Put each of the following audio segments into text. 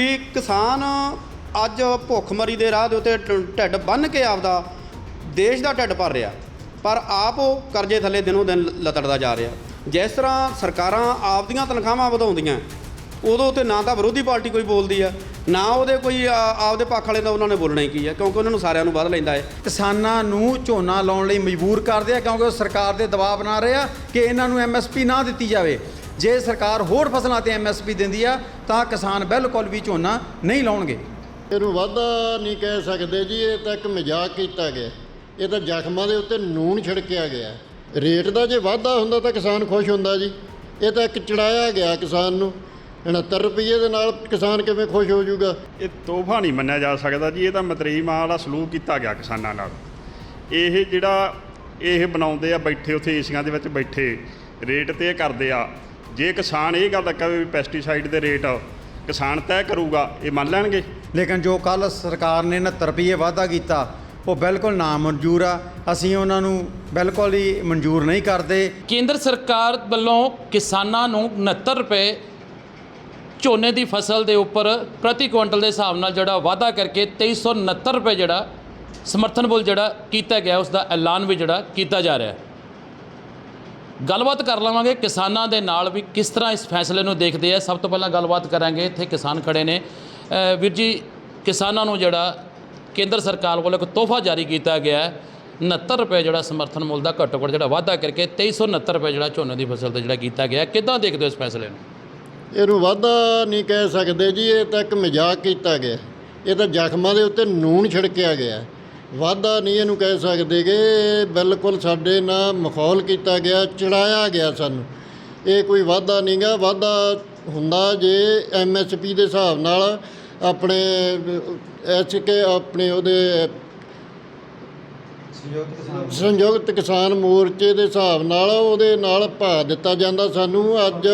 ਵੀ ਕਿਸਾਨ ਅੱਜ ਭੁੱਖਮਰੀ ਦੇ ਰਾਹ ਦੇ ਉੱਤੇ ਢਿੱਡ ਬੰਨ ਕੇ ਆਪਦਾ ਦੇਸ਼ ਦਾ ਢਿੱਡ ਭਰ ਰਿਹਾ। ਪਰ ਆਪ ਉਹ ਕਰਜ਼ੇ ਥੱਲੇ ਦਿਨੋਂ ਦਿਨ ਲਤੜਦਾ ਜਾ ਰਿਹਾ। ਜਿਸ ਤਰ੍ਹਾਂ ਸਰਕਾਰਾਂ ਆਪਦੀਆਂ ਤਨਖਾਹਾਂ ਵਧਾਉਂਦੀਆਂ, ਉਦੋਂ ਉੱਤੇ ਨਾ ਤਾਂ ਵਿਰੋਧੀ ਪਾਰਟੀ ਕੋਈ ਬੋਲਦੀ ਆ, ਨਾ ਉਹਦੇ ਕੋਈ ਆਪਦੇ ਪੱਖ ਵਾਲੇ ਦਾ ਉਹਨਾਂ ਨੇ ਬੋਲਣਾ ਹੀ ਕੀ ਆ, ਕਿਉਂਕਿ ਉਹਨਾਂ ਨੂੰ ਸਾਰਿਆਂ ਨੂੰ ਵੱਧ ਲੈਂਦਾ ਹੈ। ਕਿਸਾਨਾਂ ਨੂੰ ਝੋਨਾ ਲਾਉਣ ਲਈ ਮਜਬੂਰ ਕਰਦੇ ਆ, ਕਿਉਂਕਿ ਉਹ ਸਰਕਾਰ ਦੇ ਦਬਾਅ ਬਣਾ ਰਹੇ ਆ ਕਿ ਇਹਨਾਂ ਨੂੰ ਐਮਐਸਪੀ ਨਾ ਦਿੱਤੀ ਜਾਵੇ। ਜੇ ਸਰਕਾਰ ਹੋਰ ਫਸਲਾਂ ਤੇ ਐਮਐਸਪੀ ਦਿੰਦੀ ਆ ਤਾਂ ਕਿਸਾਨ ਬਿਲਕੁਲ ਵੀ ਝੋਨਾ ਨਹੀਂ ਲਾਉਣਗੇ। ਇਹਨੂੰ ਵਾਧਾ ਨਹੀਂ ਕਹਿ ਸਕਦੇ ਜੀ ਇਹ ਤਾਂ ਇੱਕ ਮਜ਼ਾਕ ਕੀਤਾ ਗਿਆ। ਇਹ ਤਾਂ ਜ਼ਖਮਾਂ ਦੇ ਉੱਤੇ ਨੂਨ ਛਿੜਕਿਆ ਗਿਆ। ਰੇਟ ਦਾ ਜੇ ਵਾਧਾ ਹੁੰਦਾ ਤਾਂ ਕਿਸਾਨ ਖੁਸ਼ ਹੁੰਦਾ ਜੀ। ਇਹ ਤਾਂ ਇੱਕ ਚੜਾਇਆ ਗਿਆ ਕਿਸਾਨ ਨੂੰ। 69 ਰੁਪਏ ਦੇ ਨਾਲ ਕਿਸਾਨ ਕਿਵੇਂ ਖੁਸ਼ ਹੋ ਜਾਊਗਾ? ਇਹ ਤੋਹਫਾ ਨਹੀਂ ਮੰਨਿਆ ਜਾ ਸਕਦਾ ਜੀ ਇਹ ਤਾਂ ਮਤਰੀ ਮਾਂ ਵਾਲਾ ਸਲੂਕ ਕੀਤਾ ਗਿਆ ਕਿਸਾਨਾਂ ਨਾਲ। ਇਹ ਜਿਹੜਾ ਇਹ ਬਣਾਉਂਦੇ ਆ ਬੈਠੇ ਉੱਥੇ ਏਸੀਆਂ ਦੇ ਵਿੱਚ ਬੈਠੇ ਰੇਟ ਤੇ ਕਰਦੇ ਆ। ਜੇ ਕਿਸਾਨ ਇਹ ਗੱਲ ਕਹੇ ਵੀ ਪੈਸਟੀਸਾਈਡ ਦੇ ਰੇਟ ਕਿਸਾਨ ਤੈਅ ਕਰੂਗਾ ਇਹ ਮੰਨ ਲੈਣਗੇ? ਲੇਕਿਨ ਜੋ ਕੱਲ ਸਰਕਾਰ ਨੇ 69 ਰੁਪਏ ਵਾਅਦਾ ਕੀਤਾ ਉਹ ਬਿਲਕੁਲ ਨਾ ਮਨਜ਼ੂਰ ਆ। ਅਸੀਂ ਉਹਨਾਂ ਨੂੰ ਬਿਲਕੁਲ ਹੀ ਮਨਜ਼ੂਰ ਨਹੀਂ ਕਰਦੇ। ਕੇਂਦਰ ਸਰਕਾਰ ਵੱਲੋਂ ਕਿਸਾਨਾਂ ਨੂੰ 69 ਰੁਪਏ ਝੋਨੇ ਦੀ ਫਸਲ ਦੇ ਉੱਪਰ ਪ੍ਰਤੀ ਕੁਇੰਟਲ ਦੇ ਹਿਸਾਬ ਨਾਲ ਜਿਹੜਾ ਵਾਅਦਾ ਕਰਕੇ 2369 ਰੁਪਏ ਜਿਹੜਾ ਸਮਰਥਨ ਮੁੱਲ ਜਿਹੜਾ ਕੀਤਾ ਗਿਆ ਉਸ ਦਾ ਐਲਾਨ ਵੀ ਜਿਹੜਾ ਕੀਤਾ ਜਾ ਰਿਹਾ। ਹੈ ਗੱਲਬਾਤ ਕਰ ਲਵਾਂਗੇ ਕਿਸਾਨਾਂ ਦੇ ਨਾਲ ਵੀ ਕਿਸ ਤਰ੍ਹਾਂ ਇਸ ਫੈਸਲੇ ਨੂੰ ਦੇਖਦੇ ਆ। ਸਭ ਤੋਂ ਪਹਿਲਾਂ ਗੱਲਬਾਤ ਕਰਾਂਗੇ, ਇੱਥੇ ਕਿਸਾਨ ਖੜੇ ਨੇ। ਵੀਰ ਜੀ, ਕਿਸਾਨਾਂ ਨੂੰ ਜਿਹੜਾ ਕੇਂਦਰ ਸਰਕਾਰ ਵੱਲੋਂ ਇੱਕ ਤੋਹਫਾ ਜਾਰੀ ਕੀਤਾ ਗਿਆ ਹੈ। 69 ਰੁਪਏ ਜਿਹੜਾ ਸਮਰਥਨ ਮੁੱਲ ਦਾ ਘੱਟੋ ਘੱਟ ਜਿਹੜਾ ਵਾਅਦਾ ਕਰਕੇ 2369 ਰੁਪਏ ਜਿਹੜਾ ਝੋਨੇ ਦੀ ਫਸਲ ਤੇ ਜਿਹੜਾ ਕੀਤਾ ਗਿਆ। ਕਿੱਦਾਂ ਦੇਖਦੇ ਹੋ ਇਸ ਫੈਸਲੇ ਨੂੰ? ਇਹਨੂੰ ਵਾਧਾ ਨਹੀਂ ਕਹਿ ਸਕਦੇ ਜੀ, ਇਹ ਤਾਂ ਇੱਕ ਮਜ਼ਾਕ ਕੀਤਾ ਗਿਆ। ਇਹ ਤਾਂ ਜ਼ਖਮਾਂ ਦੇ ਉੱਤੇ ਨੂਨ ਛਿੜਕਿਆ ਗਿਆ। ਵਾਧਾ ਨਹੀਂ ਇਹਨੂੰ ਕਹਿ ਸਕਦੇ ਕਿ ਇਹ ਬਿਲਕੁਲ ਸਾਡੇ ਨਾਲ ਮਖੌਲ ਕੀਤਾ ਗਿਆ, ਚੜਾਇਆ ਗਿਆ ਸਾਨੂੰ। ਇਹ ਕੋਈ ਵਾਧਾ ਨਹੀਂਗਾ। ਵਾਧਾ ਹੁੰਦਾ ਜੇ ਐਮਐਸਪੀ ਦੇ ਹਿਸਾਬ ਨਾਲ ਆਪਣੇ ਐਚ ਕੇ ਆਪਣੇ ਉਹਦੇ ਸੰਯੁਕਤ ਕਿਸਾਨ ਮੋਰਚੇ ਦੇ ਹਿਸਾਬ ਨਾਲ ਉਹਦੇ ਨਾਲ ਭਾਅ ਦਿੱਤਾ ਜਾਂਦਾ ਸਾਨੂੰ। ਅੱਜ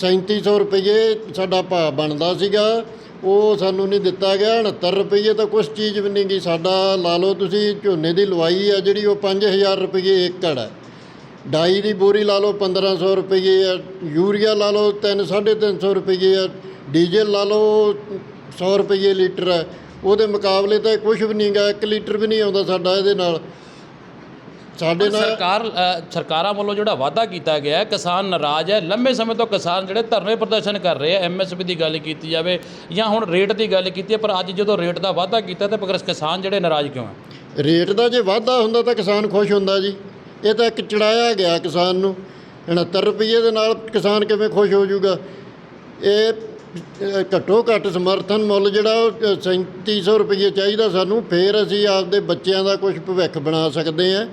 3700 ਰੁਪਏ ਸਾਡਾ ਭਾਅ ਬਣਦਾ ਸੀਗਾ। ਉਹ ਸਾਨੂੰ ਨਹੀਂ ਦਿੱਤਾ ਗਿਆ 69 ਰੁਪਏ ਤਾਂ ਕੁਛ ਚੀਜ਼ ਵੀ ਨਹੀਂ ਗਈ। ਸਾਡਾ ਲਾ ਲਓ ਤੁਸੀਂ ਝੋਨੇ ਦੀ ਲਵਾਈ ਆ, ਜਿਹੜੀ ਉਹ 5000 ਰੁਪਏ ਏਕੜ ਹੈ ਡਾਈ ਦੀ ਬੋਰੀ ਲਾ ਲਓ 1500 ਰੁਪਏ ਆ, ਯੂਰੀਆ ਲਾ ਲਓ 3 350 ਰੁਪਏ ਆ, ਡੀਜ਼ਲ ਲਾ ਲਓ 100 ਰੁਪਏ ਲੀਟਰ ਹੈ ਉਹਦੇ ਮੁਕਾਬਲੇ ਤਾਂ ਕੁਝ ਵੀ ਨਹੀਂ ਗਾ 1 ਲੀਟਰ ਵੀ ਨਹੀਂ ਆਉਂਦਾ ਸਾਡਾ ਇਹਦੇ ਨਾਲ। ਸਾਡੇ ਨਾਲ ਸਰਕਾਰ ਅ, ਸਰਕਾਰਾਂ ਵੱਲੋਂ ਜਿਹੜਾ ਵਾਅਦਾ ਕੀਤਾ ਗਿਆ ਹੈ ਕਿਸਾਨ ਨਾਰਾਜ਼ ਹੈ। ਲੰਮੇ ਸਮੇਂ ਤੋਂ ਕਿਸਾਨ ਜਿਹੜੇ ਧਰਨੇ ਪ੍ਰਦਰਸ਼ਨ ਕਰ ਰਹੇ ਆ ਐਮਐਸਪੀ ਦੀ ਗੱਲ ਕੀਤੀ ਜਾਵੇ ਜਾਂ ਹੁਣ ਰੇਟ ਦੀ ਗੱਲ ਕੀਤੀ ਹੈ ਪਰ ਅੱਜ ਜਦੋਂ ਰੇਟ ਦਾ ਵਾਅਦਾ ਕੀਤਾ ਤਾਂ ਪਰ ਕਿਸਾਨ ਜਿਹੜੇ ਨਾਰਾਜ਼ ਕਿਉਂ ਹੈ? ਰੇਟ ਦਾ ਜੇ ਵਾਧਾ ਹੁੰਦਾ ਤਾਂ ਕਿਸਾਨ ਖੁਸ਼ ਹੁੰਦਾ ਜੀ। ਇਹ ਤਾਂ ਇੱਕ ਚੜਾਇਆ ਗਿਆ ਕਿਸਾਨ ਨੂੰ। 69 ਰੁਪਏ ਦੇ ਨਾਲ ਕਿਸਾਨ ਕਿਵੇਂ ਖੁਸ਼ ਹੋ ਜਾਊਗਾ? ਇਹ ਅ, ਘੱਟੋ ਘੱਟ ਸਮਰਥਨ ਮੁੱਲ ਜਿਹੜਾ ਉਹ 3700 ਰੁਪਏ ਚਾਹੀਦਾ ਸਾਨੂੰ। ਫੇਰ ਅਸੀਂ ਆਪਦੇ ਬੱਚਿਆਂ ਦਾ ਕੁਝ ਭਵਿੱਖ ਬਣਾ ਸਕਦੇ ਹਾਂ।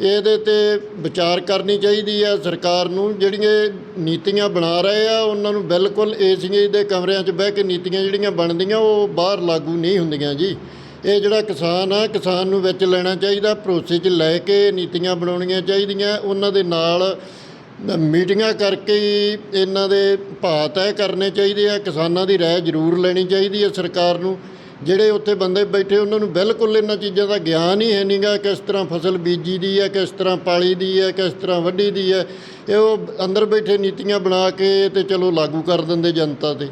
ਇਹਦੇ ਤੇ ਵਿਚਾਰ ਕਰਨੀ ਚਾਹੀਦੀ ਆ ਸਰਕਾਰ ਨੂੰ, ਜਿਹੜੀਆਂ ਨੀਤੀਆਂ ਬਣਾ ਰਹੇ ਆ, ਉਹਨਾਂ ਨੂੰ ਬਿਲਕੁਲ ਏਸੀਏ ਦੇ ਕਮਰਿਆਂ 'ਚ ਬਹਿ ਕੇ ਨੀਤੀਆਂ ਜਿਹੜੀਆਂ ਬਣਦੀਆਂ, ਉਹ ਬਾਹਰ ਲਾਗੂ ਨਹੀਂ ਹੁੰਦੀਆਂ ਜੀ। ਇਹ ਜਿਹੜਾ ਕਿਸਾਨ ਆ, ਕਿਸਾਨ ਨੂੰ ਵਿੱਚ ਲੈਣਾ ਚਾਹੀਦਾ, ਭਰੋਸੇ 'ਚ ਲੈ ਕੇ ਨੀਤੀਆਂ ਬਣਾਉਣੀਆਂ ਚਾਹੀਦੀਆਂ, ਉਹਨਾਂ ਦੇ ਨਾਲ ਮੀਟਿੰਗਾਂ ਕਰਕੇ ਹੀ ਇਹਨਾਂ ਦੇ ਭਾਅ ਤੈਅ ਕਰਨੇ ਚਾਹੀਦੇ ਆ, ਕਿਸਾਨਾਂ ਦੀ ਰਾਏ ਜ਼ਰੂਰ ਲੈਣੀ ਚਾਹੀਦੀ ਹੈ ਸਰਕਾਰ ਨੂੰ। ਜਿਹੜੇ ਉੱਥੇ ਬੰਦੇ ਬੈਠੇ ਉਹਨਾਂ ਨੂੰ ਬਿਲਕੁਲ ਇਹਨਾਂ ਚੀਜ਼ਾਂ ਦਾ ਗਿਆਨ ਹੀ ਹੈ ਨਹੀਂਗਾ ਕਿਸ ਤਰ੍ਹਾਂ ਫਸਲ ਬੀਜੀ ਦੀ ਹੈ ਕਿਸ ਤਰ੍ਹਾਂ ਪਾਲੀ ਦੀ ਹੈ ਕਿਸ ਤਰ੍ਹਾਂ ਵੱਢੀ ਦੀ ਹੈ। ਇਹ ਉਹ ਅੰਦਰ ਬੈਠੇ ਨੀਤੀਆਂ ਬਣਾ ਕੇ ਤੇ ਚਲੋ ਲਾਗੂ ਕਰ ਦਿੰਦੇ ਜਨਤਾ ਤੇ।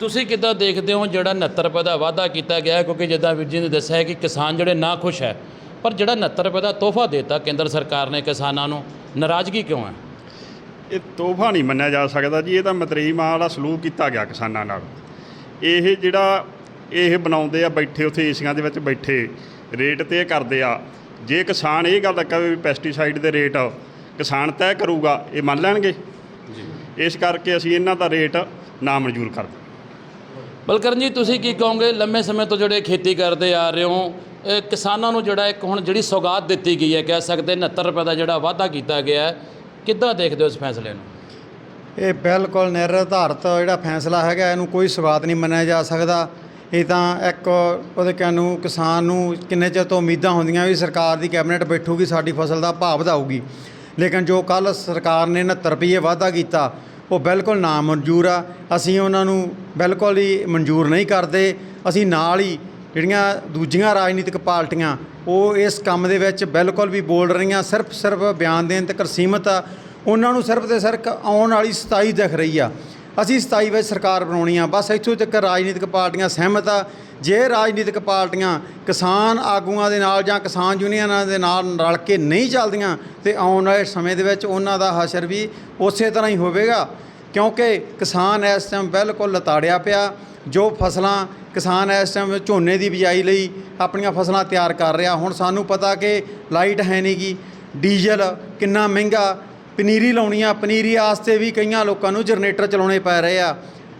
ਤੁਸੀਂ ਕਿੱਦਾਂ ਦੇਖਦੇ ਹੋ ਜਿਹੜਾ 69 ਰੁਪਏ ਦਾ ਵਾਅਦਾ ਕੀਤਾ ਗਿਆ ਹੈ? ਕਿਉਂਕਿ ਜਿੱਦਾਂ ਵੀਰ ਜੀ ਨੇ ਦੱਸਿਆ ਹੈ ਕਿ ਕਿਸਾਨ ਜਿਹੜੇ ਨਾ ਖੁਸ਼ ਹੈ ਪਰ ਜਿਹੜਾ 69 ਰੁਪਏ ਦਾ ਤੋਹਫਾ ਦਿੱਤਾ ਕੇਂਦਰ ਸਰਕਾਰ ਨੇ ਕਿਸਾਨਾਂ ਨੂੰ ਨਾਰਾਜ਼ਗੀ ਕਿਉਂ ਹੈ? ਇਹ ਤੋਹਫਾ ਨਹੀਂ ਮੰਨਿਆ ਜਾ ਸਕਦਾ ਜੀ ਇਹ ਤਾਂ ਮਤਰੀ ਮਾਂ ਵਾਲਾ ਸਲੂਕ ਕੀਤਾ ਗਿਆ ਕਿਸਾਨਾਂ ਨਾਲ। ਇਹ ਜਿਹੜਾ ਇਹ ਬਣਾਉਂਦੇ ਆ ਬੈਠੇ ਉੱਥੇ ਏਸੀਆਂ ਦੇ ਵਿੱਚ ਬੈਠੇ। ਰੇਟ ਤੇ ਕਰਦੇ ਆ। ਜੇ ਕਿਸਾਨ ਇਹ ਗੱਲ ਕਹੇ ਵੀ ਪੈਸਟੀਸਾਈਡ ਦੇ ਰੇਟ ਕਿਸਾਨ ਤੈਅ ਕਰੂਗਾ ਇਹ ਮੰਨ ਲੈਣਗੇ? ਇਸ ਕਰਕੇ ਅਸੀਂ ਇਹਨਾਂ ਦਾ ਰੇਟ ਨਾ ਮਨਜ਼ੂਰ ਕਰਦੇ। ਬਲਕਰਨ ਜੀ ਤੁਸੀਂ ਕੀ ਕਹੋਗੇ? ਲੰਮੇ ਸਮੇਂ ਤੋਂ ਜਿਹੜੇ ਖੇਤੀ ਕਰਦੇ ਆ ਰਹੇ ਹੋ ਇਹ ਕਿਸਾਨਾਂ ਨੂੰ ਜਿਹੜਾ ਇੱਕ ਹੁਣ ਜਿਹੜੀ ਸੌਗਾਤ ਦਿੱਤੀ ਗਈ ਹੈ ਕਹਿ ਸਕਦੇ 69 ਰੁਪਏ ਦਾ ਜਿਹੜਾ ਵਾਅਦਾ ਕੀਤਾ ਗਿਆ ਹੈ ਕਿੱਦਾਂ ਦੇਖਦੇ ਹੋ ਇਸ ਫੈਸਲੇ ਨੂੰ? ਇਹ ਬਿਲਕੁਲ ਨਿਰਧਾਰਤ ਜਿਹੜਾ ਫੈਸਲਾ ਹੈਗਾ ਇਹਨੂੰ ਕੋਈ ਸਵਾਦ ਨਹੀਂ ਮੰਨਿਆ ਜਾ ਸਕਦਾ। ਇਹ ਤਾਂ ਇੱਕ ਉਹਦੇ ਕਹਿਣ ਨੂੰ ਕਿਸਾਨ ਨੂੰ ਕਿੰਨੇ ਚਿਰ ਤੋਂ ਉਮੀਦਾਂ ਹੁੰਦੀਆਂ ਵੀ ਸਰਕਾਰ ਦੀ ਕੈਬਨਿਟ ਬੈਠੂਗੀ, ਸਾਡੀ ਫਸਲ ਦਾ ਭਾਅ ਵਧਾਊਗੀ। ਲੇਕਿਨ ਜੋ ਕੱਲ ਸਰਕਾਰ ਨੇ 69 ਰੁਪਏ ਵਾਅਦਾ ਕੀਤਾ, ਉਹ ਬਿਲਕੁਲ ਨਾ ਮਨਜ਼ੂਰ ਆ। ਅਸੀਂ ਉਹਨਾਂ ਨੂੰ ਬਿਲਕੁਲ ਹੀ ਮਨਜ਼ੂਰ ਨਹੀਂ ਕਰਦੇ। ਅਸੀਂ ਨਾਲ ਹੀ ਜਿਹੜੀਆਂ ਦੂਜੀਆਂ ਰਾਜਨੀਤਿਕ ਪਾਰਟੀਆਂ, ਉਹ ਇਸ ਕੰਮ ਦੇ ਵਿੱਚ ਬਿਲਕੁਲ ਵੀ ਬੋਲ ਰਹੀਆਂ, ਸਿਰਫ ਸਿਰਫ ਬਿਆਨ ਦੇਣ ਤੱਕ ਸੀਮਤ ਆ। ਉਹਨਾਂ ਨੂੰ ਸਿਰਫ ਤੇ ਸਿਰਫ ਆਉਣ ਵਾਲੀ 27 ਦਿਖ ਰਹੀ ਆ। ਅਸੀਂ 27 ਵਿੱਚ ਸਰਕਾਰ ਬਣਾਉਣੀ ਆ। ਬਸ ਇੱਥੋਂ ਤੱਕ ਰਾਜਨੀਤਿਕ ਪਾਰਟੀਆਂ ਸਹਿਮਤ ਆ। ਜੇ ਰਾਜਨੀਤਿਕ ਪਾਰਟੀਆਂ ਕਿਸਾਨ ਆਗੂਆਂ ਦੇ ਨਾਲ ਜਾਂ ਕਿਸਾਨ ਯੂਨੀਅਨਾਂ ਦੇ ਨਾਲ ਰਲ ਕੇ ਨਹੀਂ ਚੱਲਦੀਆਂ ਤੇ ਆਉਣ ਵਾਲੇ ਸਮੇਂ ਦੇ ਵਿੱਚ ਉਹਨਾਂ ਦਾ ਹਸ਼ਰ ਵੀ ਉਸੇ ਤਰ੍ਹਾਂ ਹੀ ਹੋਵੇਗਾ। ਕਿਉਂਕਿ ਕਿਸਾਨ ਇਸ ਟਾਈਮ ਬਿਲਕੁਲ ਲਤਾੜਿਆ ਪਿਆ। ਜੋ ਫਸਲਾਂ ਕਿਸਾਨ ਇਸ ਟਾਈਮ ਝੋਨੇ ਦੀ ਬਿਜਾਈ ਲਈ ਆਪਣੀਆਂ ਫਸਲਾਂ ਤਿਆਰ ਕਰ ਰਿਹਾ। ਹੁਣ ਸਾਨੂੰ ਪਤਾ ਕਿ ਲਾਈਟ ਹੈ ਨਹੀਂ ਗੀ ਡੀਜ਼ਲ ਕਿੰਨਾ ਮਹਿੰਗਾ ਪਨੀਰੀ ਲਾਉਣੀ ਆ, ਪਨੀਰੀ ਵਾਸਤੇ ਵੀ ਕਈਆਂ ਲੋਕਾਂ ਨੂੰ ਜਨਰੇਟਰ ਚਲਾਉਣੇ ਪੈ ਰਹੇ ਆ।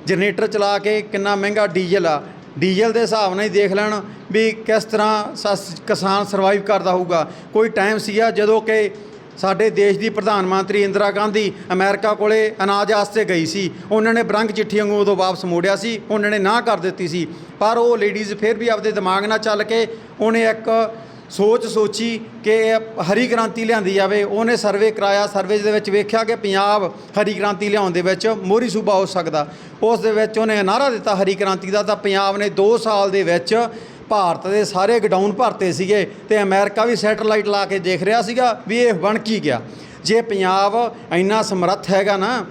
ਜਨਰੇਟਰ ਚਲਾ ਕੇ ਕਿੰਨਾ ਮਹਿੰਗਾ ਡੀਜ਼ਲ ਆ। ਡੀਜ਼ਲ ਦੇ ਹਿਸਾਬ ਨਾਲ ਹੀ ਦੇਖ ਲੈਣ ਵੀ ਕਿਸ ਤਰ੍ਹਾਂ ਸਸ- ਕਿਸਾਨ ਸਰਵਾਈਵ ਕਰਦਾ ਹੋਊਗਾ। ਕੋਈ ਟਾਈਮ ਸੀਗਾ ਜਦੋਂ ਕਿ ਸਾਡੇ ਦੇਸ਼ ਦੀ ਪ੍ਰਧਾਨ ਮੰਤਰੀ ਇੰਦਰਾ ਗਾਂਧੀ ਅਮਰੀਕਾ ਕੋਲੇ ਅਨਾਜ ਵਾਸਤੇ ਗਈ ਸੀ। ਉਹਨਾਂ ਨੇ ਬਰੰਗ ਚਿੱਠੀ ਵਾਂਗੂ ਉਦੋਂ ਵਾਪਸ ਮੋੜਿਆ ਸੀ। ਉਹਨਾਂ ਨੇ ਨਾ ਕਰ ਦਿੱਤੀ ਸੀ। ਪਰ ਉਹ ਲੇਡੀਜ਼ ਫਿਰ ਵੀ ਆਪਦੇ ਦਿਮਾਗ ਨਾਲ ਚੱਲ ਕੇ ਉਹਨੇ ਇੱਕ ਸੋਚ ਸੋਚੀ ਕਿ ਇਹ ਹਰੀ ਕ੍ਰਾਂਤੀ ਲਿਆਂਦੀ ਜਾਵੇ। ਉਹਨੇ ਸਰਵੇ ਕਰਾਇਆ। ਸਰਵੇ ਦੇ ਵਿੱਚ ਵੇਖਿਆ ਕਿ ਪੰਜਾਬ ਹਰੀ ਕ੍ਰਾਂਤੀ ਲਿਆਉਣ ਦੇ ਵਿੱਚ ਮੋਹਰੀ ਸੂਬਾ ਹੋ ਸਕਦਾ। ਉਸ ਦੇ ਵਿੱਚ ਉਹਨੇ ਨਾਅਰਾ ਦਿੱਤਾ ਹਰੀ ਕ੍ਰਾਂਤੀ ਦਾ। ਤਾਂ ਪੰਜਾਬ ਨੇ 2 ਸਾਲ ਦੇ ਵਿੱਚ ਭਾਰਤ ਦੇ ਸਾਰੇ ਗਡਾਊਨ ਭਰਤੇ ਸੀਗੇ ਤੇ ਅਮਰੀਕਾ ਵੀ ਸੈਟੇਲਾਈਟ ਲਾ ਕੇ ਦੇਖ ਰਿਹਾ ਸੀਗਾ ਵੀ ਇਹ ਬਣ ਕੀ ਗਿਆ। ਜੇ ਪੰਜਾਬ ਇੰਨਾ ਸਮਰੱਥ ਹੈਗਾ ਨਾ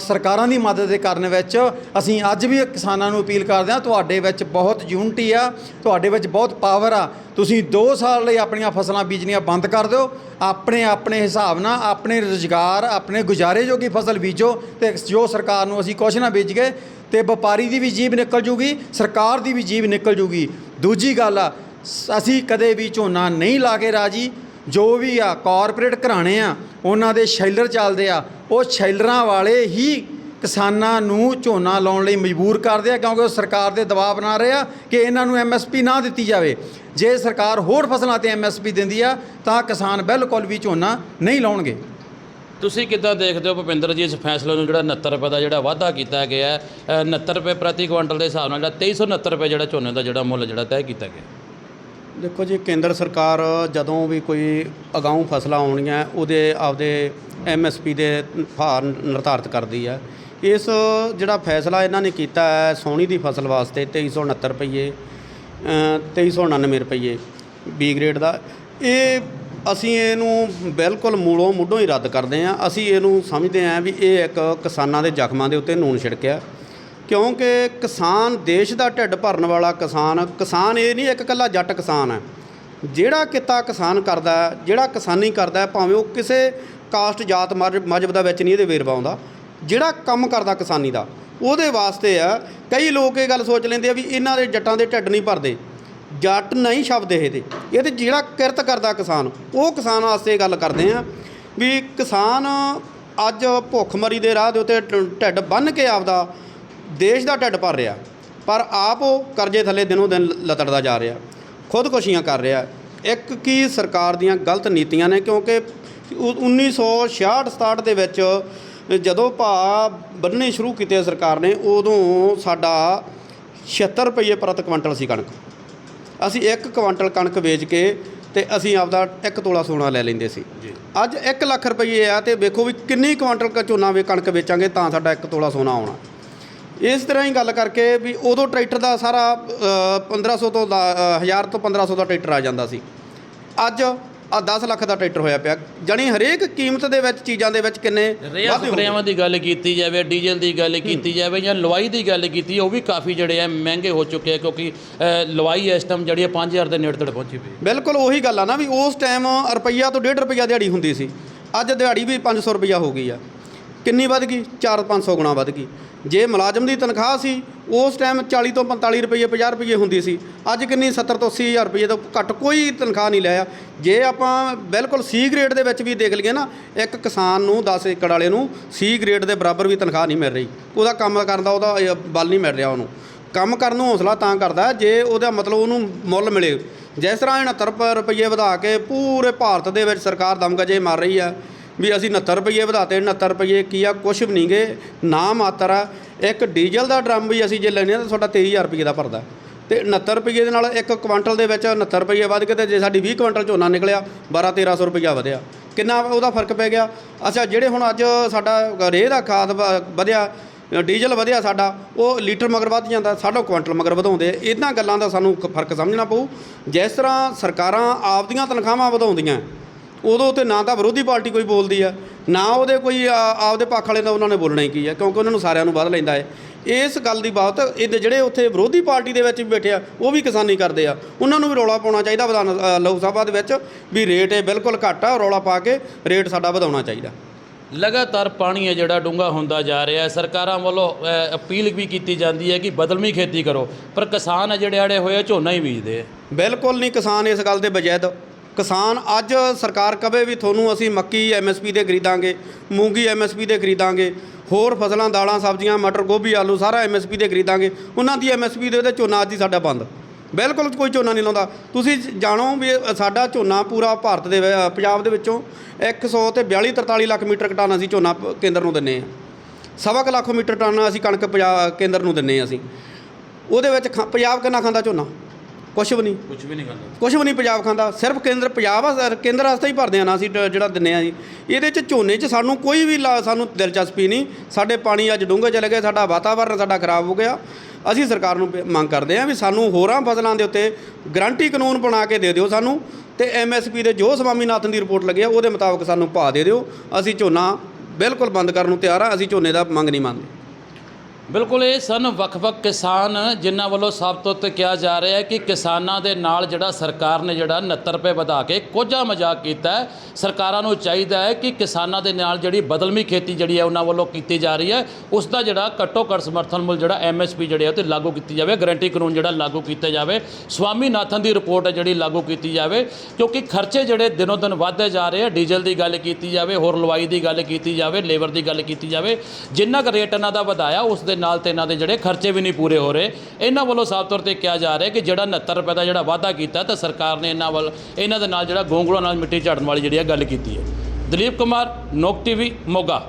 ਸਰਕਾਰਾਂ ਦੀ ਮਦਦ ਦੇ ਕਰਨ ਵਿੱਚ ਅਸੀਂ ਅੱਜ ਵੀ ਕਿਸਾਨਾਂ ਨੂੰ ਅਪੀਲ ਕਰਦੇ ਹਾਂ, ਤੁਹਾਡੇ ਵਿੱਚ ਬਹੁਤ ਯੂਨਿਟੀ ਆ, ਤੁਹਾਡੇ ਵਿੱਚ ਬਹੁਤ ਪਾਵਰ ਆ। ਤੁਸੀਂ 2 ਸਾਲ ਲਈ ਆਪਣੀਆਂ ਫਸਲਾਂ ਬੀਜਣੀਆਂ ਬੰਦ ਕਰ ਦਿਓ, ਆਪਣੇ ਆਪਣੇ ਹਿਸਾਬ ਨਾਲ, ਆਪਣੇ ਰੁਜ਼ਗਾਰ, ਆਪਣੇ ਗੁਜ਼ਾਰੇ ਜੋਗੀ ਫਸਲ ਬੀਜੋ ਤੇ ਜੋ ਸਰਕਾਰ ਨੂੰ ਅਸੀਂ ਕੁਛ ਨਾ ਬੀਜ ਗਏ ਤੇ ਵਪਾਰੀ ਦੀ ਵੀ ਜੀਬ ਨਿਕਲ ਜੂਗੀ, ਸਰਕਾਰ ਦੀ ਵੀ ਜੀਬ ਨਿਕਲ ਜੂਗੀ। ਦੂਜੀ ਗੱਲ ਆ ਸ- ਅਸੀਂ ਕਦੇ ਵੀ ਝੋਨਾ ਨਹੀਂ ਲਾ ਕੇ ਰਾਜੀ ਜੋ ਵੀ ਆ ਕਾਰਪੋਰੇਟ ਘਰਾਣੇ ਆ, ਉਹਨਾਂ ਦੇ ਸ਼ੈਲਰ ਚੱਲਦੇ ਆ, ਉਹ ਸ਼ੈਲਰਾਂ ਵਾਲੇ ਹੀ ਕਿਸਾਨਾਂ ਨੂੰ ਝੋਨਾ ਲਾਉਣ ਲਈ ਮਜਬੂਰ ਕਰਦੇ ਆ, ਕਿਉਂਕਿ ਉਹ ਸਰਕਾਰ ਦੇ ਦਬਾਅ ਬਣਾ ਰਹੇ ਆ ਕਿ ਇਹਨਾਂ ਨੂੰ ਐਮਐਸਪੀ ਨਾ ਦਿੱਤੀ ਜਾਵੇ। ਜੇ ਸਰਕਾਰ ਹੋਰ ਫਸਲਾਂ ਤੇ ਐਮਐਸਪੀ ਦਿੰਦੀ ਆ, ਤਾਂ ਕਿਸਾਨ ਬਿਲਕੁਲ ਵੀ ਝੋਨਾ ਨਹੀਂ ਲਾਉਣਗੇ। ਤੁਸੀਂ ਕਿੱਦਾਂ ਦੇਖਦੇ ਹੋ ਭੁਪਿੰਦਰ ਜੀ, ਇਸ ਫੈਸਲੇ ਨੂੰ ਜਿਹੜਾ 69 ਰੁਪਏ ਦਾ ਜਿਹੜਾ ਵਾਅਦਾ ਕੀਤਾ ਗਿਆ ਹੈ 69 ਰੁਪਏ ਪ੍ਰਤੀ ਕੁਇੰਟਲ ਦੇ ਹਿਸਾਬ ਨਾਲ ਜਿਹੜਾ 2369 ਰੁਪਏ ਜਿਹੜਾ ਝੋਨੇ ਦਾ ਜਿਹੜਾ ਮੁੱਲ ਜਿਹੜਾ ਤੈਅ ਕੀਤਾ ਗਿਆ? ਦੇਖੋ ਜੀ ਕੇਂਦਰ ਸਰਕਾਰ ਜਦੋਂ ਵੀ ਕੋਈ ਅਗਾਊਂ ਫਸਲਾਂ ਆਉਣੀਆਂ ਉਹਦੇ ਆਪਦੇ ਐਮਐਸਪੀ ਦੇ ਭਾਰ ਨਿਰਧਾਰਤ ਕਰਦੀ ਹੈ ਇਸ ਜਿਹੜਾ ਫੈਸਲਾ ਇਹਨਾਂ ਨੇ ਕੀਤਾ ਹੈ ਸੋਹਣੀ ਦੀ ਫਸਲ ਵਾਸਤੇ 2369 ਰੁਪਏ ਅ, 2399 ਰੁਪਏ ਬੀ ਗ੍ਰੇਡ ਦਾ ਇਹ ਅਸੀਂ ਇਹਨੂੰ ਬਿਲਕੁਲ ਮੂਲੋਂ ਮੁੱਢੋਂ ਹੀ ਰੱਦ ਕਰਦੇ ਹਾਂ। ਅਸੀਂ ਇਹਨੂੰ ਸਮਝਦੇ ਹਾਂ ਵੀ ਇਹ ਇੱਕ ਕਿਸਾਨਾਂ ਦੇ ਜ਼ਖਮਾਂ ਦੇ ਉੱਤੇ ਨੂਨ ਛਿੜਕਿਆ। ਕਿਉਂਕਿ ਕਿਸਾਨ ਦੇਸ਼ ਦਾ ਢਿੱਡ ਭਰਨ ਵਾਲਾ ਕਿਸਾਨ ਕਿਸਾਨ ਇਹ ਨਹੀਂ ਇੱਕ ਇਕੱਲਾ ਜੱਟ ਕਿਸਾਨ ਹੈ। ਜਿਹੜਾ ਕਿੱਤਾ ਕਿਸਾਨ ਕਰਦਾ ਜਿਹੜਾ ਕਿਸਾਨੀ ਕਰਦਾ ਭਾਵੇਂ ਉਹ ਕਿਸੇ ਕਾਸਟ ਜਾਤ ਮਜ- ਮਜ਼ਹਬ ਦਾ ਵਿੱਚ ਨਹੀਂ ਇਹਦੇ ਵੇਰਵਾ ਆਉਂਦਾ। ਜਿਹੜਾ ਕੰਮ ਕਰਦਾ ਕਿਸਾਨੀ ਦਾ, ਉਹਦੇ ਵਾਸਤੇ ਆ, ਕਈ ਲੋਕ ਇਹ ਗੱਲ ਸੋਚ ਲੈਂਦੇ ਆ ਵੀ ਇਹਨਾਂ ਦੇ ਜੱਟਾਂ ਦੇ ਢਿੱਡ ਨਹੀਂ ਭਰਦੇ। ਜੱਟ ਨਹੀਂ ਸ਼ਬਦ ਇਹਦੇ। ਤੇ ਇਹ ਤੇ ਜਿਹੜਾ ਕਿਰਤ ਕਰਦਾ ਕਿਸਾਨ, ਉਹ ਕਿਸਾਨ ਵਾਸਤੇ ਗੱਲ ਕਰਦੇ ਆ ਵੀ ਕਿਸਾਨ ਅੱਜ ਭੁੱਖਮਰੀ ਦੇ ਰਾਹ ਦੇ ਉੱਤੇ ਢ- ਢਿੱਡ ਬੰਨ੍ਹ ਕੇ ਆਪਦਾ ਦੇਸ਼ ਦਾ ਢਿੱਡ ਭਰ ਰਿਹਾ ਪਰ ਆਪ ਉਹ ਕਰਜ਼ੇ ਥੱਲੇ ਦਿਨੋਂ ਦਿਨ ਲਤੜਦਾ ਜਾ ਰਿਹਾ ਖੁਦਕੁਸ਼ੀਆਂ ਕਰ ਰਿਹਾ। ਇੱਕ ਕੀ ਸਰਕਾਰ ਦੀਆਂ ਗਲਤ ਨੀਤੀਆਂ ਨੇ ਕਿਉਂਕਿ ਉ- 1966 67 ਦੇ ਵਿੱਚ ਜਦੋਂ ਭਾਅ ਬੰਨਣੇ ਸ਼ੁਰੂ ਕੀਤੇ ਸਰਕਾਰ ਨੇ ਉਦੋਂ ਸਾਡਾ 76 ਰੁਪਏ ਪ੍ਰਤੀ ਕੁਇੰਟਲ ਸੀ ਕਣਕ। ਅਸੀਂ ਇੱਕ ਕੁਇੰਟਲ ਕਣਕ ਵੇਚ ਕੇ ਤੇ ਅਸੀਂ ਆਪਦਾ ਇੱਕ ਤੋਲਾ ਸੋਨਾ ਲੈ ਲੈਂਦੇ ਸੀ। ਅੱਜ 1 ਲੱਖ ਰੁਪਏ ਆ ਤੇ ਵੇਖੋ ਵੀ ਕਿੰਨੀ ਕੁਇੰਟਲ ਝੋਨਾ ਵੇ ਕਣਕ ਵੇਚਾਂਗੇ ਤਾਂ ਸਾਡਾ ਇੱਕ ਤੋਲਾ ਸੋਨਾ ਆਉਣਾ। ਇਸ ਤਰ੍ਹਾਂ ਹੀ ਗੱਲ ਕਰਕੇ ਵੀ ਉਦੋਂ ਟਰੈਕਟਰ ਦਾ ਸਾਰਾ ਅ, 1500 ਤੋਂ 1000 ਤੋਂ 1500 ਦਾ ਟਰੈਕਟਰ ਆ ਜਾਂਦਾ ਸੀ। ਅੱਜ ਆ 10 ਲੱਖ ਦਾ ਟਰੈਕਟਰ ਹੋਇਆ ਪਿਆ। ਜਾਣੀ ਹਰੇਕ ਕੀਮਤ ਦੇ ਵਿੱਚ ਚੀਜ਼ਾਂ ਦੇ ਵਿੱਚ ਕਿੰਨੇ ਰੇਹਾਂ। ਸਪਰੇਆਂ ਦੀ ਗੱਲ ਕੀਤੀ ਜਾਵੇ ਡੀਜ਼ਲ ਦੀ ਗੱਲ ਕੀਤੀ ਜਾਵੇ ਜਾਂ ਲਵਾਈ ਦੀ ਗੱਲ ਕੀਤੀ ਉਹ ਵੀ ਕਾਫੀ ਜਿਹੜੇ ਆ ਮਹਿੰਗੇ ਹੋ ਚੁੱਕੇ ਆ ਕਿਉਂਕਿ ਲਵਾਈ ਇਸ ਟਾਈਮ ਜਿਹੜੀ ਆ 5000 ਦੇ ਨੇੜੇ ਤੇੜੇ ਪਹੁੰਚੀ ਪਈ ਬਿਲਕੁਲ ਉਹੀ ਗੱਲ ਆ ਨਾ ਵੀ ਉਸ ਟਾਈਮ ਰੁਪਈਆ ਤੋਂ 1.5 ਰੁਪਈਆ ਦਿਹਾੜੀ ਹੁੰਦੀ ਸੀ। ਅੱਜ ਦਿਹਾੜੀ ਵੀ 500 ਰੁਪਈਆ ਹੋ ਗਈ ਆ। ਕਿੰਨੀ ਵੱਧ ਗਈ? 4-500 ਗੁਣਾ ਵੱਧ ਗਈ। ਜੇ ਮੁਲਾਜ਼ਮ ਦੀ ਤਨਖਾਹ ਸੀ, ਉਸ ਟਾਈਮ 40 ਤੋਂ 45 ਰੁਪਈਏ 50 ਰੁਪਈਏ ਹੁੰਦੀ ਸੀ। ਅੱਜ ਕਿੰਨੀ? 70 ਤੋਂ 80 ਹਜ਼ਾਰ ਰੁਪਈਏ ਤੋਂ ਘੱਟ ਕੋਈ ਤਨਖਾਹ ਨਹੀਂ ਲਿਆ। ਜੇ ਆਪਾਂ ਬਿਲਕੁਲ ਸੀ ਗ੍ਰੇਡ ਦੇ ਵਿੱਚ ਵੀ ਦੇਖ ਲਈਏ ਨਾ, ਇੱਕ ਕਿਸਾਨ ਨੂੰ 10 ਏਕੜ ਵਾਲੇ ਨੂੰ ਸੀ ਗ੍ਰੇਡ ਦੇ ਬਰਾਬਰ ਵੀ ਤਨਖਾਹ ਨਹੀਂ ਮਿਲ ਰਹੀ। ਉਹਦਾ ਕੰਮ ਕਰਨ ਦਾ ਉਹਦਾ ਬਲ ਨਹੀਂ ਮਿਲ ਰਿਹਾ ਉਹਨੂੰ। ਕੰਮ ਕਰਨ ਨੂੰ ਹੌਸਲਾ ਤਾਂ ਕਰਦਾ, ਜੇ ਉਹਦਾ ਮਤਲਬ ਉਹਨੂੰ ਮੁੱਲ ਮਿਲੇ। ਜਿਸ ਤਰ੍ਹਾਂ 69 ਰੁਪਏ ਵਧਾ ਕੇ ਪੂਰੇ ਭਾਰਤ ਦੇ ਵਿੱਚ ਸਰਕਾਰ ਦਮਗਜੇ ਮਾਰ ਰਹੀ ਆ ਵੀ ਅਸੀਂ 69 ਰੁਪਏ ਵਧਾਤੇ 69 ਰੁਪਏ ਕੀ ਆ, ਕੁਛ ਵੀ ਨਹੀਂਗੇ ਨਾ ਮਾਤਰ ਆ, ਇੱਕ ਡੀਜ਼ਲ ਦਾ ਡਰਮ ਵੀ ਅਸੀਂ ਜੇ ਲੈਨੇ ਆ ਤਾਂ ਤੁਹਾਡਾ 23000 ਰੁਪਏ ਦਾ ਭਰਦਾ। ਤੇ 69 ਰੁਪਏ ਦੇ ਨਾਲ ਇੱਕ ਕੁਇੰਟਲ ਦੇ ਵਿੱਚ 69 ਰੁਪਏ ਵੱਧ ਕੇ ਤੇ ਜੇ ਸਾਡੀ 20 ਕੁਇੰਟਲ ਝੋਨਾ ਨਿਕਲਿਆ 12 1300 ਰੁਪਇਆ ਵਧਿਆ। ਕਿੰਨਾ ਉਹਦਾ ਫ਼ਰਕ ਪੈ ਗਿਆ? ਅੱਛਾ, ਜਿਹੜੇ ਹੁਣ ਅੱਜ ਸਾਡਾ ਰੇਹ ਦਾ ਖਾਦ ਵ- ਵਧਿਆ, ਡੀਜ਼ਲ ਵਧਿਆ ਸਾਡਾ, ਉਹ ਲੀਟਰ ਮਗਰ ਵੱਧ ਜਾਂਦਾ, ਸਾਡਾ ਕੁਇੰਟਲ ਮਗਰ ਵਧਾਉਂਦੇ ਇਹਨਾਂ ਗੱਲਾਂ ਦਾ ਸਾਨੂੰ ਫ਼ਰਕ ਸਮਝਣਾ ਪਊ। ਜਿਸ ਤਰ੍ਹਾਂ ਸਰਕਾਰਾਂ ਆਪਦੀਆਂ ਤਨਖਾਹਾਂ ਵਧਾਉਂਦੀਆਂ ਉਦੋਂ ਤੇ ਨਾ ਤਾਂ ਵਿਰੋਧੀ ਪਾਰਟੀ ਕੋਈ ਬੋਲਦੀ ਆ ਨਾ ਉਹਦੇ ਕੋਈ ਆਪਦੇ ਪੱਖ ਵਾਲੇ ਦਾ ਉਹਨਾਂ ਨੇ ਬੋਲਣਾ ਹੀ ਕੀ ਆ ਕਿਉਂਕਿ ਉਹਨਾਂ ਨੂੰ ਸਾਰਿਆਂ ਨੂੰ ਵੱਧ ਲੈਂਦਾ ਹੈ। ਇਸ ਗੱਲ ਦੀ ਬਾਤ ਇਹ ਜਿਹੜੇ ਉੱਥੇ ਵਿਰੋਧੀ ਪਾਰਟੀ ਦੇ ਵਿੱਚ ਵੀ ਬੈਠੇ ਆ ਉਹ ਵੀ ਕਿਸਾਨੀ ਕਰਦੇ ਆ। ਉਹਨਾਂ ਨੂੰ ਵੀ ਰੌਲਾ ਪਾਉਣਾ ਚਾਹੀਦਾ ਵਿਧਾਨ ਲੋਕ ਸਭਾ ਦੇ ਵਿੱਚ ਵੀ ਰੇਟ ਇਹ ਬਿਲਕੁਲ ਘੱਟ ਆ ਰੌਲਾ ਪਾ ਕੇ ਰੇਟ ਸਾਡਾ ਵਧਾਉਣਾ ਚਾਹੀਦਾ। ਲਗਾਤਾਰ ਪਾਣੀ ਹੈ ਜਿਹੜਾ ਡੂੰਘਾ ਹੁੰਦਾ ਜਾ ਰਿਹਾ ਹੈ। ਸਰਕਾਰਾਂ ਵੱਲੋਂ ਅਪੀਲ ਵੀ ਕੀਤੀ ਜਾਂਦੀ ਹੈ ਕਿ ਬਦਲਵੀਂ ਖੇਤੀ ਕਰੋ ਪਰ ਕਿਸਾਨ ਜਿਹੜੇ ਆੜੇ ਹੋਏ ਝੋਨਾ ਹੀ ਬੀਜਦੇ ਬਿਲਕੁਲ ਨਹੀਂ ਕਿਸਾਨ ਇਸ ਗੱਲ ਦੇ ਬਜੈਦ ਕਿਸਾਨ ਅੱਜ ਸਰਕਾਰ ਕਵੇ ਵੀ ਤੁਹਾਨੂੰ ਅਸੀਂ ਮੱਕੀ ਐਮਐਸਪੀ ਦੇ ਖਰੀਦਾਂਗੇ, ਮੂੰਗੀ ਐਮਐਸਪੀ ਦੇ ਖਰੀਦਾਂਗੇ, ਹੋਰ ਫਸਲਾਂ, ਦਾਲਾਂ, ਸਬਜ਼ੀਆਂ, ਮਟਰ, ਗੋਭੀ, ਆਲੂ ਸਾਰਾ ਐਮਐਸਪੀ ਦੇ ਖਰੀਦਾਂਗੇ। ਉਹਨਾਂ ਦੀ ਐਮਐਸਪੀ ਦੇ ਉਹਦੇ ਝੋਨਾ ਅੱਜ ਹੀ ਸਾਡਾ ਬੰਦ। ਬਿਲਕੁਲ ਕੋਈ ਝੋਨਾ ਨਹੀਂ ਲਾਉਂਦਾ। ਤੁਸੀਂ ਜਾਣੋ ਵੀ ਸਾਡਾ ਝੋਨਾ ਪੂਰਾ ਭਾਰਤ ਦੇ ਪੰਜਾਬ ਦੇ ਵਿੱਚੋਂ 100 ਤੇ 42 43 ਲੱਖ ਮੀਟਰ ਟਨ ਅਸੀਂ ਝੋਨਾ ਪ- ਕੇਂਦਰ ਨੂੰ ਦਿੰਨੇ ਆ ਸਵਾ ਕੁ ਲੱਖ ਮੀਟਰ ਟਨ ਅਸੀਂ ਕਣਕ ਪੰਜਾਬ ਕੇਂਦਰ ਨੂੰ ਦਿੰਨੇ ਆ ਅਸੀਂ। ਉਹਦੇ ਵਿੱਚ ਖਾ- ਪੰਜਾਬ ਕਿੰਨਾ ਖਾਂਦਾ ਝੋਨਾ? ਕੁਛ ਵੀ ਨਹੀਂ। ਕੁਝ ਵੀ ਨਹੀਂ ਕਰਦਾ ਕੁਛ ਵੀ ਨਹੀਂ ਪੰਜਾਬ ਖਾਂਦਾ। ਸਿਰਫ ਕੇਂਦਰ ਪੰਜਾਬ ਆ ਸਰ, ਕੇਂਦਰ ਵਾਸਤੇ ਹੀ ਭਰਦੇ ਆ ਨਾ ਅਸੀਂ ਡ- ਜਿਹੜਾ ਦਿੰਨੇ ਆ ਜੀ। ਇਹਦੇ ਚ ਝੋਨੇ ਚ ਸਾਨੂੰ ਕੋਈ ਵੀ ਲਾ- ਸਾਨੂੰ ਦਿਲਚਸਪੀ ਨਹੀਂ। ਸਾਡੇ ਪਾਣੀ ਅੱਜ ਡੂੰਘੇ ਚਲੇ ਗਏ ਸਾਡਾ ਵਾਤਾਵਰਨ ਸਾਡਾ ਖਰਾਬ ਹੋ ਗਿਆ। ਅਸੀਂ ਸਰਕਾਰ ਨੂੰ ਮੰਗ ਕਰਦੇ ਆ ਵੀ ਸਾਨੂੰ ਹੋਰਾਂ ਫਸਲਾਂ ਦੇ ਉੱਤੇ ਗਰੰਟੀ ਕਾਨੂੰਨ ਬਣਾ ਕੇ ਦੇ ਦਿਓ ਸਾਨੂੰ ਤੇ ਐਮਐਸਪੀ ਦੇ ਜੋ ਸਵਾਮੀਨਾਥਨ ਦੀ ਰਿਪੋਰਟ ਲੱਗੀ ਆ ਉਹਦੇ ਮੁਤਾਬਕ ਸਾਨੂੰ ਭਾਅ ਦੇ ਦਿਓ। ਅਸੀਂ ਝੋਨਾ ਬਿਲਕੁਲ ਬੰਦ ਕਰਨ ਨੂੰ ਤਿਆਰ ਆ ਅਸੀਂ ਝੋਨੇ ਦਾ ਮੰਗ ਨਹੀਂ ਮੰਨਦੇ। ਬਿਲਕੁਲ, ਇਹ ਸਨ ਵੱਖ-ਵੱਖ ਕਿਸਾਨ ਜਿਨ੍ਹਾਂ ਵੱਲੋਂ ਸਭ ਤੋਂ ਉੱਤੇ ਕਿਹਾ ਜਾ ਰਿਹਾ ਹੈ ਕਿ ਕਿਸਾਨਾਂ ਦੇ ਨਾਲ ਜਿਹੜਾ ਸਰਕਾਰ ਨੇ ਜਿਹੜਾ 69 ਰੁਪਏ ਵਧਾ ਕੇ ਕੋਝਾ ਮਜ਼ਾਕ ਕੀਤਾ ਹੈ। ਸਰਕਾਰਾਂ ਨੂੰ ਚਾਹੀਦਾ ਹੈ ਕਿ ਕਿਸਾਨਾਂ ਦੇ ਨਾਲ ਜਿਹੜੀ ਬਦਲਵੀਂ ਖੇਤੀ ਜਿਹੜੀ ਹੈ ਉਹਨਾਂ ਵੱਲੋਂ ਕੀਤੀ ਜਾ ਰਹੀ ਹੈ, ਉਸ ਦਾ ਜਿਹੜਾ ਘੱਟੋ ਘੱਟ ਸਮਰਥਨ ਮੁੱਲ ਜਿਹੜਾ ਐਮਐਸਪੀ ਜਿਹੜੇ ਆ, ਉਹ ਤੇ ਲਾਗੂ ਕੀਤੀ ਜਾਵੇ। ਗਰੰਟੀ ਕਾਨੂੰਨ ਜਿਹੜਾ ਲਾਗੂ ਕੀਤਾ ਜਾਵੇ। ਸਵਾਮੀਨਾਥਨ ਦੀ ਰਿਪੋਰਟ ਹੈ ਜਿਹੜੀ ਲਾਗੂ ਕੀਤੀ ਜਾਵੇ, ਕਿਉਂਕਿ ਖਰਚੇ ਜਿਹੜੇ ਦਿਨੋ ਦਿਨ ਵਧਦੇ ਜਾ ਰਹੇ ਆ, ਡੀਜ਼ਲ ਦੀ ਗੱਲ ਕੀਤੀ ਜਾਵੇ, ਹੋਰ ਲਵਾਈ ਦੀ ਗੱਲ ਕੀਤੀ ਜਾਵੇ, ਲੇਬਰ ਦੀ ਗੱਲ ਕੀਤੀ ਜਾਵੇ, ਜਿੰਨਾ ਕੁ ਰੇਟ ਇਹਨਾਂ ਦਾ ਵਧਾਇਆ, ਉਸ ਦੇ ਨਾਲ ਤੇ ਇਹਨਾਂ ਦੇ ਜਿਹੜੇ ਖਰਚੇ ਵੀ ਨਹੀਂ ਪੂਰੇ ਹੋ ਰਹੇ, ਇਹਨਾਂ ਵੱਲੋਂ ਸਾਫ਼ ਤੌਰ ਤੇ ਕਿਹਾ ਜਾ ਰਿਹਾ ਕਿ ਜਿਹੜਾ 69 ਰੁਪਏ ਦਾ ਜਿਹੜਾ ਵਾਅਦਾ ਕੀਤਾ ਤਾਂ ਸਰਕਾਰ ਨੇ ਇਹਨਾਂ ਵੱਲ, ਇਹਨਾਂ ਦੇ ਨਾਲ ਜਿਹੜਾ ਗੋਂਗਲੋਂ ਨਾਲ ਮਿੱਟੀ ਝਾੜਨ ਵਾਲੀ ਜਿਹੜੀ ਆ ਗੱਲ ਕੀਤੀ ਹੈ। ਦਲੀਪ ਕੁਮਾਰ, ਨੋਕ ਟੀਵੀ, ਮੋਗਾ।